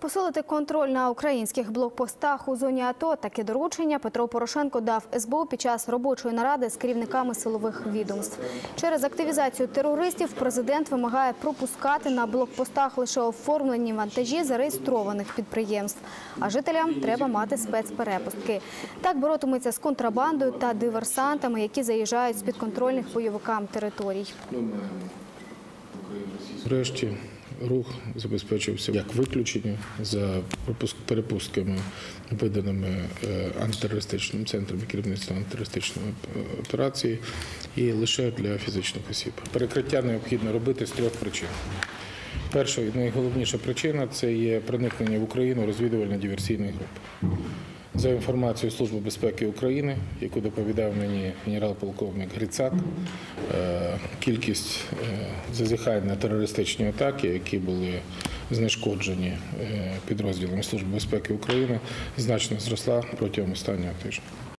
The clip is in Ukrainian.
Посилити контроль на українських блокпостах у зоні АТО таке доручення Петро Порошенко дав СБУ під час робочої наради з керівниками силових відомств. Через активізацію терористів президент вимагає пропускати на блокпостах лише оформлені вантажі зареєстрованих підприємств. А жителям треба мати спецперепустки. Так боротиметься з контрабандою та диверсантами, які заїжджають з підконтрольних бойовикам територій. Врешті рух забезпечився як виключення за перепустками, виданими е, антитерористичним центром і керівництвом антитерористичної е, операції, і лише для фізичних осіб. Перекриття необхідно робити з трьох причин. Перша і найголовніша причина це є проникнення в Україну розвідувально-диверсійних груп. За інформацією Служби безпеки України, яку доповідав мені генерал-полковник Грицак, е, кількість е, зазіхань на терористичні атаки, які були знешкоджені е, підрозділами Служби безпеки України, значно зросла протягом останнього тижня.